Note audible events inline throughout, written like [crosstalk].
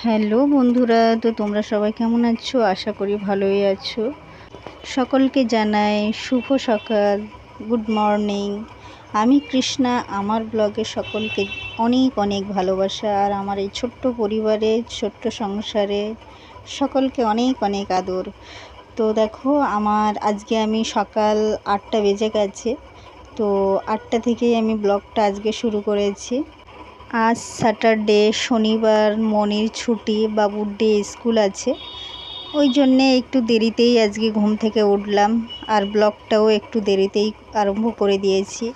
Hello বন্ধুরা, তো তোমরা সবাই কেমন আছো? আশা করি ভালোই আছো। সকলকে জানাই শুভ সকাল, গুড মর্নিং। আমি কৃষ্ণা, আমার ব্লগে সকলকে অনেক অনেক ভালোবাসা, আর আমার এই ছোট্ট পরিবারে, ছোট্ট সংসারে সকলকে অনেক অনেক আদর। তো দেখো, আমার আজকে আমি সকাল আটটা বেজে গেছে, তো আটটা থেকেই আমি ব্লগটা আজকে শুরু করেছি। আজ স্যাটারডে, শনিবার, মনির ছুটি, বাবুর ডে, স্কুল আছে। ওই জন্যে একটু দেরিতেই আজকে ঘুম থেকে উঠলাম, আর ব্লগটাও একটু দেরিতেই আরম্ভ করে দিয়েছি।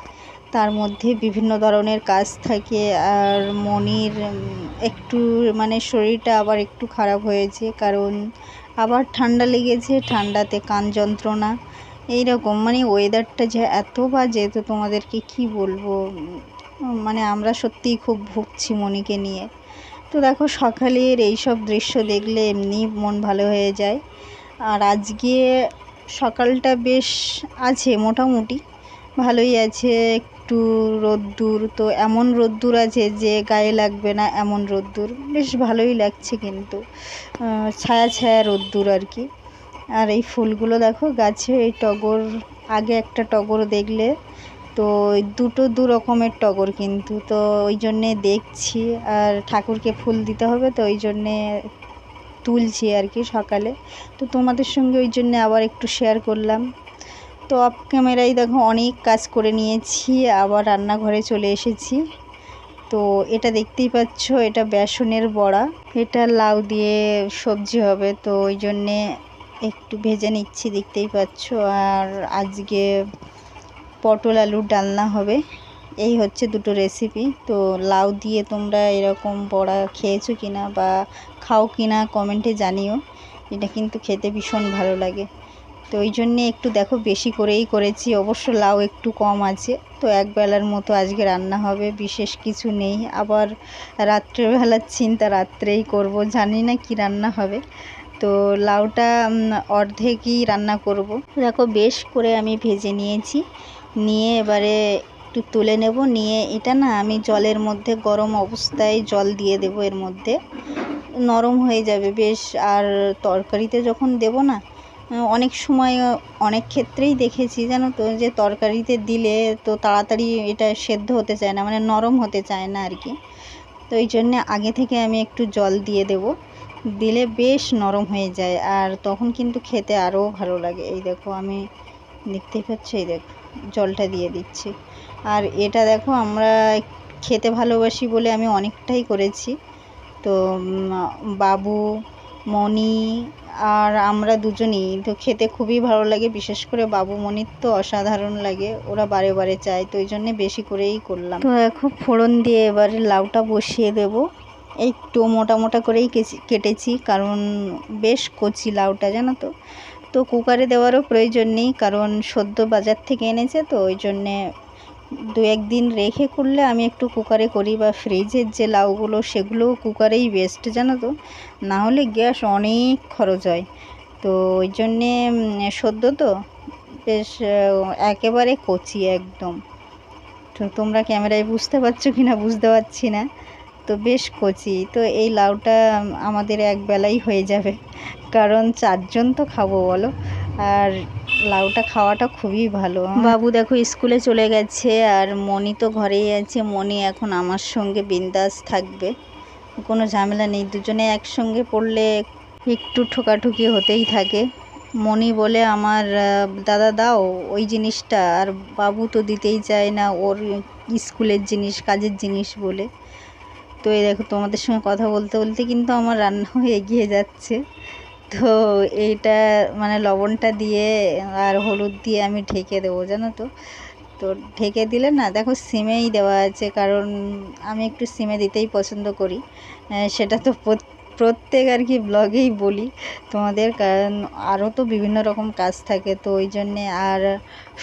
তার মধ্যে বিভিন্ন ধরনের কাজ থাকে, আর মনির একটু মানে শরীরটা আবার একটু খারাপ হয়েছে, কারণ আবার ঠান্ডা লেগেছে, ঠান্ডাতে কান যন্ত্রণা। এইরকম মানে ওয়েদারটা যে এত বাজে, তো তোমাদেরকে কি বলব? মানে আমরা সত্যিই খুব ভুগছি মনিকে নিয়ে। তো দেখো সকালের এই সব দৃশ্য দেখলে এমনি মন ভালো হয়ে যায়। আর আজকে সকালটা বেশ আছে, মোটামুটি ভালোই আছে। একটু রোদ্দুর, তো এমন রোদ্দুর আছে যে গায়ে লাগবে না এমন রোদ্দুর। বেশ ভালোই লাগছে কিন্তু ছায়া ছায়া রোদ্দুর আর কি। আর এই ফুলগুলো দেখো, গাছে এই টগর, আগে একটা টগর দেখলে তো দুটো দু রকমের টগর কিন্তু, তো ওই জন্যে দেখছি আর ঠাকুরকে ফুল দিতে হবে, তো ওই জন্যে তুলছি আর কি সকালে। তো তোমাদের সঙ্গে ওই জন্যে আবার একটু শেয়ার করলাম। তো অফ ক্যামেরায় দেখো অনেক কাজ করে নিয়েছি, আবার রান্নাঘরে চলে এসেছি। তো এটা দেখতেই পাচ্ছ, এটা বেসনের বড়া। এটা লাউ দিয়ে সবজি হবে, তো ওই জন্যে একটু ভেজে নিচ্ছি, দেখতেই পাচ্ছ। আর আজকে পটল আলুর ডালনা হবে। এই হচ্ছে দুটো রেসিপি তো লাউ দিয়ে তোমরা এরকম বড়া খেয়েছো কিনা বা খাও কিনা কমেন্টে জানিও। এটা কিন্তু খেতে ভীষণ ভালো লাগে। তো ওই জন্যে একটু দেখো, বেশি করেই করেছি। অবশ্য লাউ একটু কম আছে। তো এক বেলার মতো আজকে রান্না হবে, বিশেষ কিছু নেই। আবার রাত্রেবেলার চিন্তা রাত্রেই করব, জানি না কি রান্না হবে। তো লাউটা অর্ধেকই রান্না করব। দেখো, বেশ করে আমি ভেজে নিয়েছি। নিয়ে এবারে একটু তুলে নেব। নিয়ে এটা না আমি জলের মধ্যে গরম অবস্থায় জল দিয়ে দেব এর মধ্যে। নরম হয়ে যাবে বেশ। আর তরকারিতে যখন দেব না, অনেক সময় অনেক ক্ষেত্রেই দেখেছি জানো তো, যে তরকারিতে দিলে তো তাড়াতাড়ি এটা সেদ্ধ হতে চায় না মানে নরম হতে চায় না আর কি তো এই জন্যে আগে থেকে আমি একটু জল দিয়ে দেব। দিলে বেশ নরম হয়ে যায়। আর তখন কিন্তু খেতে আরও ভালো লাগে। এই দেখো আমি দেখতেই পাচ্ছি, এই দেখো। জলটা দিয়ে দিচ্ছি। আর এটা দেখো, আমরা খেতে ভালোবাসি বলে আমি অনেকটাই করেছি। তো বাবু, মণি আর আমরা দুজনই, তো খেতে খুবই ভালো লাগে। বিশেষ করে বাবু মনির তো অসাধারণ লাগে। ওরা বারে বারে চায়, তো ওই জন্যে বেশি করেই করলাম। তো এখন ফোড়ন দিয়ে এবারে লাউটা বসিয়ে দেব। একটু মোটা মোটা করেই কেটেছি, কারণ বেশ কচি লাউটা, জানো তো? তো কুকারে দেওয়ারও প্রয়োজন নেই, কারণ সদ্য বাজার থেকে এনেছে তো ওই জন্যে দু একদিন রেখে করলে আমি একটু কুকারে করি বা ফ্রিজের যে লাউগুলো সেগুলোও কুকারেই বেস্ট জানো তো? না হলে গ্যাস অনেক খরচ হয়। তো ওই জন্যে সদ্য তো বেশ একেবারে কচি একদম। তো তোমরা ক্যামেরায় বুঝতে পারছ কি না বুঝতে পারছি না। তো বেশ কচি। তো এই লাউটা আমাদের এক বেলাই হয়ে যাবে। কারণ চারজন তো খাব বলো। আর লাউটা খাওয়াটা খুবই ভালো বাবু দেখো স্কুলে চলে গেছে আর মনি তো ঘরেই আছে। মনি এখন আমার সঙ্গে বিন্দাস থাকবে। কোনো ঝামেলা নেই, দুজনে একসঙ্গে পড়লে একটু ঠোকাঠুকি হতেই থাকে। মনি বলে আমার দাদা দাও ওই জিনিসটা, আর বাবু তো দিতেই চায় না ওর স্কুলের জিনিস, কাজের জিনিস বলে। তো এই দেখো তোমাদের সঙ্গে কথা বলতে বলতে কিন্তু আমার রান্নাও [laughs] এগিয়ে যাচ্ছে। তো এইটা মানে লবণটা দিয়ে আর হলুদ দিয়ে আমি ঢেকে দেবো, জানো তো? তো ঢেকে দিলে না, দেখো সিমেই দেওয়া আছে, কারণ আমি একটু সিমে দিতেই পছন্দ করি। সেটা তো প্রত্যেক আর কি ব্লগেই বলি তোমাদের, কারণ আরও তো বিভিন্ন রকম কাজ থাকে, তো ওই জন্যে আর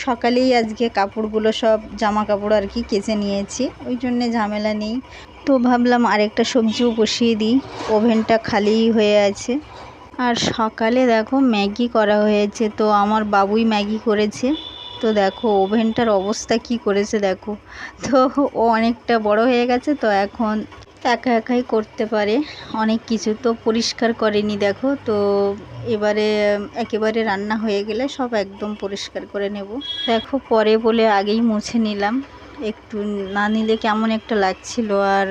সকালেই আজকে কাপড়গুলো সব জামা কাপড় আর কি কেচে নিয়েছি, ওই জন্যে ঝামেলা নেই। তো ভাবলাম আরেকটা সবজিও বসিয়ে দিই। ওভেনটা খালি হয়ে আছে। আর সকালে দেখো ম্যাগি করা হয়েছে। তো আমার বাবুই ম্যাগি করেছে। তো দেখো ওভেনটার অবস্থা কি করেছে দেখো। তো ও অনেকটা বড় হয়ে গেছে। তো এখন একা একাই করতে পারে। অনেক কিছু তো পরিষ্কার করেনি দেখো। তো এবারে একেবারে রান্না হয়ে গেলে সব একদম পরিষ্কার করে নেব। দেখো পরে বলে আগেই মুছে নিলাম। একটু না নিলে কেমন একটা লাগছিল আর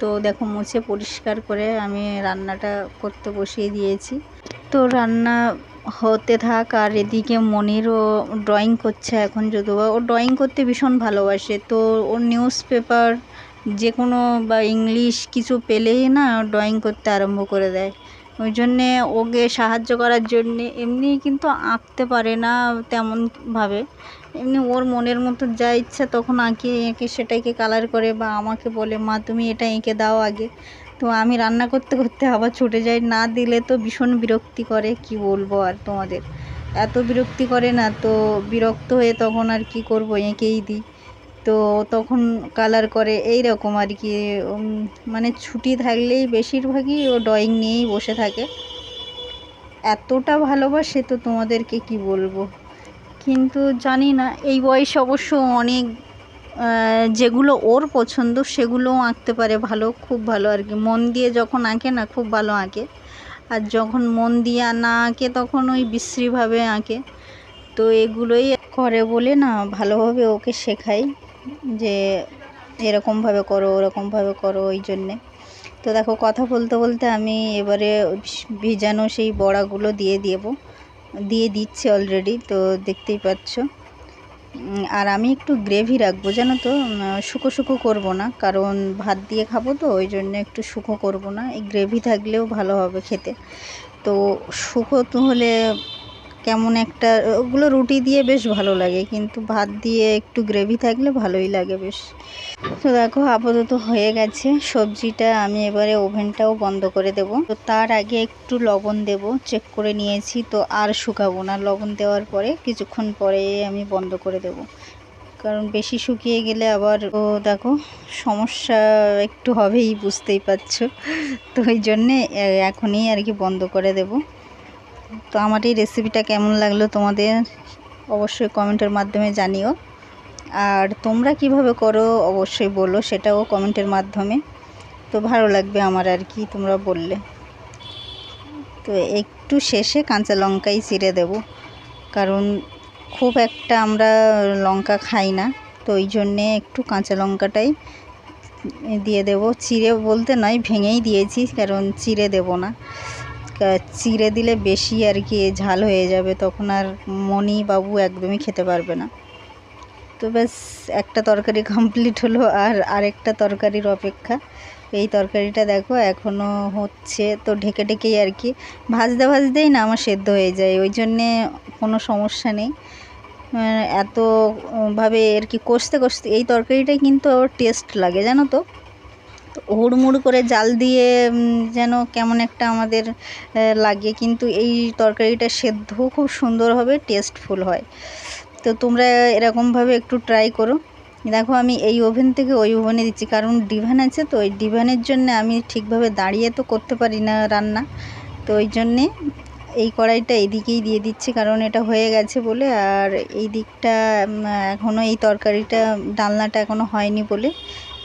তো দেখো মুছে পরিষ্কার করে আমি রান্নাটা করতে বসিয়ে দিয়েছি। তো রান্না হতে থাক আর এদিকে মনিরও ড্রয়িং করছে এখন যদিও ও ড্রয়িং করতে ভীষণ ভালোবাসে। তো ওর নিউজ পেপার যে কোনো বা ইংলিশ কিছু পেলেই না ড্রয়িং করতে আরম্ভ করে দেয়। ওই জন্যে ওকে সাহায্য করার জন্যে এমনি কিন্তু আঁকতে পারে না তেমনভাবে। এমনি ওর মনের মতো যা ইচ্ছা তখন আঁকিয়ে এঁকে সেটাকে কালার করে বা আমাকে বলে, মা, তুমি এটা এঁকে দাও আগে। তো আমি রান্না করতে করতে আবার ছুটে যাই। না দিলে তো ভীষণ বিরক্তি করে, কি বলব আর তোমাদের? এত বিরক্তি করে না, তো বিরক্ত হয়ে তখন আর কি করব? এঁকেই দিই। তো তখন কালার করে এই রকম আর কি। মানে ছুটি থাকলেই বেশিরভাগই ও ড্রয়িং নিয়েই বসে থাকে। এতটা ভালোবাসে তো তোমাদেরকে কি বলব? কিন্তু জানি না, এই বয়সে অবশ্য অনেক যেগুলো ওর পছন্দ সেগুলোও আঁকতে পারে ভালো, খুব ভালো আর কি। মন দিয়ে যখন আঁকে না, খুব ভালো আঁকে। আর যখন মন দিয়ে না আঁকে, তখন ওই বিশ্রীভাবে আঁকে। তো এগুলোই করে বলে না, ভালোভাবে ওকে শেখাই যে এরকমভাবে করো, ওরকমভাবে করো ওই জন্যে। তো দেখো, কথা বলতে বলতে আমি এবারে ভিজানো সেই বড়াগুলো দিয়ে দেব। দিয়ে দিচ্ছে অলরেডি তো দেখতেই পাচ্ছ। আর আমি একটু গ্রেভি রাখব, জানো তো শুকো শুকো করব না, কারণ ভাত দিয়ে খাব তো, ওই জন্য একটু শুকো করব না। এই গ্রেভি থাকলেও ভালো হবে খেতে। তো শুকো তো হলে কেমন একটা, ওগুলো রুটি দিয়ে বেশ ভালো লাগে, কিন্তু ভাত দিয়ে একটু গ্রেভি থাকলে ভালোই লাগে বেশ। তো দেখো, আপাতত হয়ে গেছে। সবজিটা আমি এবারে ওভেনটাও বন্ধ করে দেব। তো তার আগে একটু লবণ দেব চেক করে নিয়েছি, তো আর শুকাবো না। লবণ দেওয়ার পরে কিছুক্ষণ পরে আমি বন্ধ করে দেব। কারণ বেশি শুকিয়ে গেলে আবার, ও দেখো, সমস্যা একটু হবেই, বুঝতেই পারছ। তো ওই জন্যে এখনই আর কি বন্ধ করে দেব। তো আমার এই রেসিপিটা কেমন লাগল তোমাদের অবশ্যই কমেন্টের মাধ্যমে জানিও। আর তোমরা কীভাবে করো অবশ্যই বলো, সেটাও কমেন্টের মাধ্যমে। তো ভালো লাগবে আমার আর কি, তোমরা বললে। তো একটু শেষে কাঁচা লঙ্কাই চিড়ে দেব। কারণ খুব একটা আমরা লঙ্কা খাই না, তো ওই জন্যে একটু কাঁচা লঙ্কাটাই দিয়ে দেব। চিড়ে বলতে নয়, ভেঙেই দিয়েছি, কারণ চিড়ে দেব না। চিড়ে দিলে বেশি আর কি ঝাল হয়ে যাবে তখন আর মনি বাবু একদমই খেতে পারবে না। তো ব্যাস একটা তরকারি কমপ্লিট হলো আর আরেকটা তরকারির অপেক্ষা। এই তরকারিটা দেখো এখনও হচ্ছে তো ঢেকে ঢেকেই আর কি ভাজতে ভাজতেই না আমার সেদ্ধ হয়ে যায় ওই জন্যে কোনো সমস্যা নেই। আহ, এত উম, ভাবে আর কি কষতে কষতে এই তরকারিটাই কিন্তু ওর টেস্ট লাগে জানো তো? হুড়মুড় করে জাল দিয়ে যেন কেমন একটা আমাদের লাগে। কিন্তু এই তরকারিটা সেদ্ধ খুব সুন্দর হবে টেস্টফুল হয়। তো তোমরা এরকমভাবে একটু ট্রাই করো। দেখো আমি এই ওভেন থেকে ওই ওভেনে দিচ্ছি, কারণ ডিভান আছে তো, ওই ডিভানের জন্য আমি ঠিকভাবে দাঁড়িয়ে তো করতে পারি না রান্না। তো ওই জন্যে এই কড়াইটা এদিকেই দিয়ে দিচ্ছি, কারণ এটা হয়ে গেছে বলে, আর এই দিকটা এখনও এই তরকারিটা, ডালনাটা এখনও হয়নি বলে।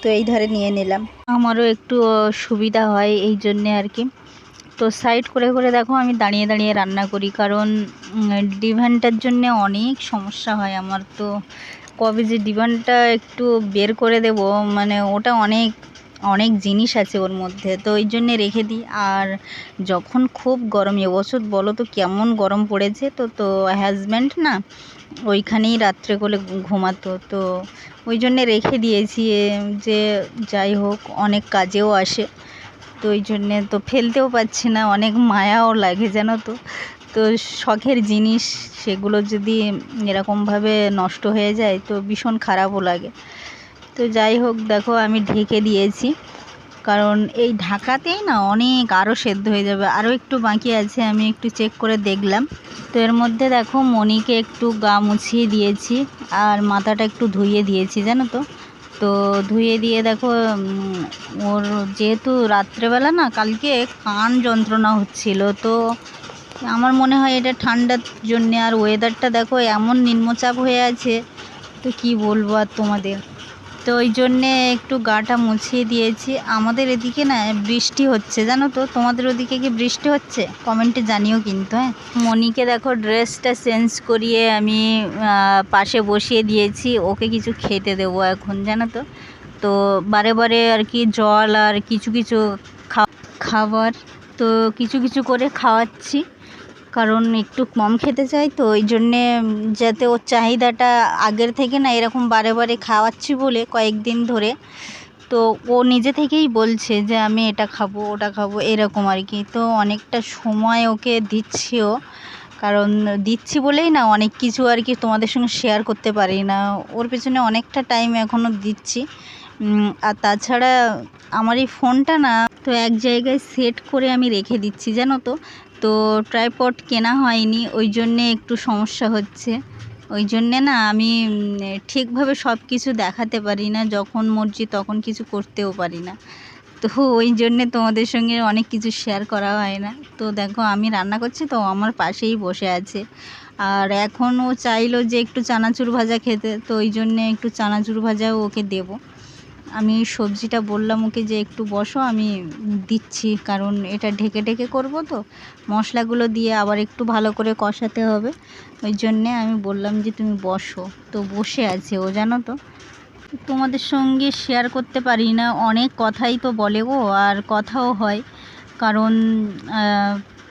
তো এই ধারে নিয়ে নিলাম। আমারও একটু সুবিধা হয় এই জন্যে আর কি। তো সাইড করে করে দেখো আমি দাঁড়িয়ে দাঁড়িয়ে রান্না করি, কারণ ডিভানটার জন্যে অনেক সমস্যা হয় আমার। তো কবে যে ডিভানটা একটু বের করে দেব মানে ওটা অনেক অনেক জিনিস আছে ওর মধ্যে, তো ওই জন্যে রেখে দিই। আর যখন খুব গরম এবছর বলো তো কেমন গরম পড়েছে, তো তো হাজব্যান্ড না ওইখানেই রাত্রে করে ঘুমাতো, তো ওই জন্যে রেখে দিয়েছি যে যাই হোক, অনেক কাজেও আসে। তো ওই জন্যে তো ফেলতেও পাচ্ছি না, অনেক মায়াও লাগে জানো তো। তো শখের জিনিস, সেগুলো যদি এরকমভাবে নষ্ট হয়ে যায়, তো ভীষণ খারাপও লাগে। তো যাই হোক, দেখো আমি ঢেকে দিয়েছি। কারণ এই ঢাকাতেই না অনেক আরও সেদ্ধ হয়ে যাবে। আরও একটু বাকি আছে, আমি একটু চেক করে দেখলাম। তো এর মধ্যে দেখো মনিকে একটু গা মুছিয়ে দিয়েছি আর মাথাটা একটু ধুইয়ে দিয়েছি, জানো তো? তো ধুয়ে দিয়ে দেখো ওর যেহেতু রাত্রেবেলা না, কালকে কান যন্ত্রণা হচ্ছিল, তো আমার মনে হয় এটা ঠান্ডার জন্যে আর ওয়েদারটা দেখো এমন নিম্নচাপ হয়ে আছে, তো কি বলব আর তোমাদের? তো ওই জন্যে একটু গাটা মুছিয়ে দিয়েছি। আমাদের এদিকে না বৃষ্টি হচ্ছে, জানো তো? তোমাদের ওদিকে কি বৃষ্টি হচ্ছে? কমেন্টে জানিও কিন্তু হ্যাঁ? মনিকে দেখো ড্রেসটা চেঞ্জ করিয়ে আমি পাশে বসিয়ে দিয়েছি। ওকে কিছু খেতে দেবো এখন, জানো তো? তো বারে বারে আর কি জল আর কিছু কিছু খাবার তো কিছু কিছু করে খাওয়াচ্ছি। কারণ একটু কম খেতে চাই, তো ওই জন্যে যাতে ওর চাহিদাটা আগের থেকে না এরকম বারে বারে খাওয়াচ্ছি বলে কয়েকদিন ধরে, তো ও নিজে থেকেই বলছে যে আমি এটা খাব, ওটা খাব, এরকম আর কি। তো অনেকটা সময় ওকে দিচ্ছিও কারণ দিচ্ছি বলেই না অনেক কিছু আর কি তোমাদের সঙ্গে শেয়ার করতে পারি না। ওর পেছনে অনেকটা টাইম এখনও দিচ্ছি। আর তাছাড়া আমার এই ফোনটা না তো এক জায়গায় সেট করে আমি রেখে দিচ্ছি, জানো তো? তো ট্রাইপড কেনা হয়নি, ওই জন্যে একটু সমস্যা হচ্ছে। ওই জন্যে না আমি ঠিকভাবে সব কিছু দেখাতে পারি না, যখন মর্জি তখন কিছু করতেও পারি না। তো ওই জন্যে তোমাদের সঙ্গে অনেক কিছু শেয়ার করা হয় না। তো দেখো আমি রান্না করছি, তো আমার পাশেই বসে আছে। আর এখন ও চাইলো যে একটু চানাচুর ভাজা খেতে, তো ওই জন্যে একটু চানাচুর ভাজাও ওকে দেবো। আমি সবজিটা বললাম ওকে যে একটু বসো, আমি দিচ্ছি, কারণ এটা ঢেকে ঢেকে করব তো। মশলাগুলো দিয়ে আবার একটু ভালো করে কষাতে হবে। ওই জন্যে আমি বললাম যে তুমি বসো। তো বসে আছে ও, জানো তো? তোমাদের সঙ্গে শেয়ার করতে পারি না, অনেক কথাই তো বলে গো আর কথাও হয়। কারণ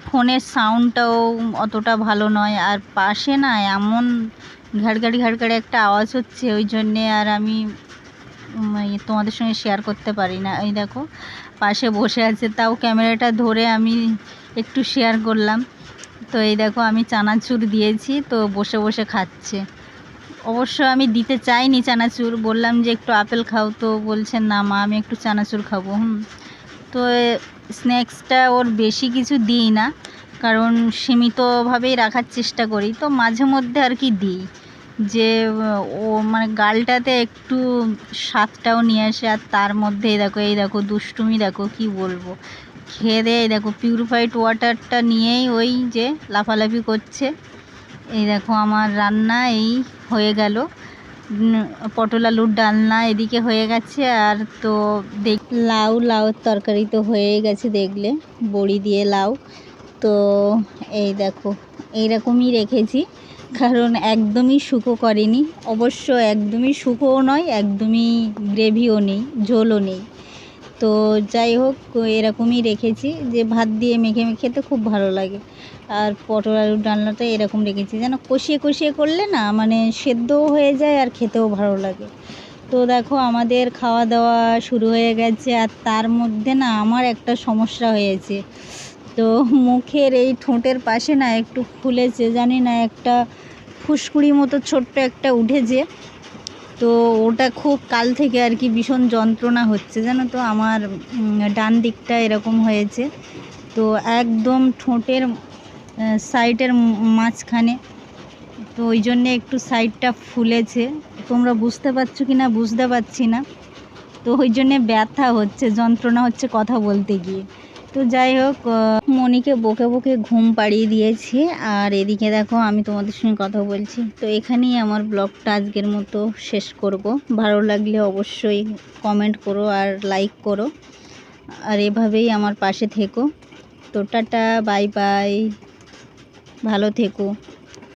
ফোনের সাউন্ডটাও অতটা ভালো নয়, আর পাশে না এমন ঘাড়গাড়ি ঘাড়গাড়ি একটা আওয়াজ হচ্ছে, ওই জন্যে আর আমি তোমাদের সঙ্গে শেয়ার করতে পারি না। এই দেখো, পাশে বসে আছে, তাও ক্যামেরাটা ধরে আমি একটু শেয়ার করলাম। তো এই দেখো, আমি চানাচুর দিয়েছি, তো বসে বসে খাচ্ছে। অবশ্য আমি দিতে চাইনি চানাচুর, বললাম যে একটু আপেল খাও, তো বলছেন না মা, আমি একটু চানাচুর খাব। হুম। তো স্ন্যাক্সটা ওর বেশি কিছু দিই না, কারণ সীমিতভাবেই রাখার চেষ্টা করি, তো মাঝে মধ্যে আর কি দিই। যে, ও মানে গালটাতে একটু স্বাদটাও নিয়ে আসে আর তার মধ্যে এই দেখো এই দেখো, দুষ্টুমি দেখো, কি বলব? খেয়ে দিয়ে এই দেখো পিউরিফাইড ওয়াটারটা নিয়েই ওই যে লাফালাফি করছে। এই দেখো, আমার রান্না এই হয়ে গেল। পটল আলুর ডালনা এদিকে হয়ে গেছে আর তো দেখ, লাউ লাউ তরকারি তো হয়ে গেছে দেখলে, বড়ি দিয়ে লাউ। তো এই দেখো, এইরকমই রেখেছি। কারণ একদমই শুকো করেনি। অবশ্য একদমই শুকোও নয়, একদমই গ্রেভিও নেই, ঝোলও নেই। তো যাই হোক, এরকমই রেখেছি যে ভাত দিয়ে মেখে মেখে খেতে খুব ভালো লাগে। আর পটল আলুর ডালনাটা এরকম রেখেছি, যেন কষিয়ে কষিয়ে করলে না মানে সেদ্ধও হয়ে যায় আর খেতেও ভালো লাগে। তো দেখো, আমাদের খাওয়া দাওয়া শুরু হয়ে গেছে আর তার মধ্যে না আমার একটা সমস্যা হয়েছে। তো মুখের এই ঠোঁটের পাশে না একটু ফুলেছে, জানি না, একটা ফুসকুড়ি মতো ছোট্ট একটা উঠেছে। তো ওটা খুব কাল থেকে আর কি ভীষণ যন্ত্রণা হচ্ছে, জানো তো? আমার ডান দিকটা এরকম হয়েছে। তো একদম ঠোঁটের সাইডের মাঝখানে। তো ওই জন্যে একটু সাইডটা ফুলেছে। তোমরা বুঝতে পারছ কি না? বুঝতে পারছি না। তো ওই জন্যে ব্যথা হচ্ছে, যন্ত্রণা হচ্ছে কথা বলতে গিয়ে। তো যাই হোক মনিকে বকে বকে ঘুম পাড়িয়ে দিয়েছি। আর এদিকে দেখো, আমি তোমাদের সঙ্গে কথা বলছি। তো এখানেই আমার ব্লগটা আজকের মতো শেষ করব। ভালো লাগলে অবশ্যই কমেন্ট করো আর লাইক করো। আর এভাবেই আমার পাশে থেকো। তো টাটা বাই বাই ভালো থেকো।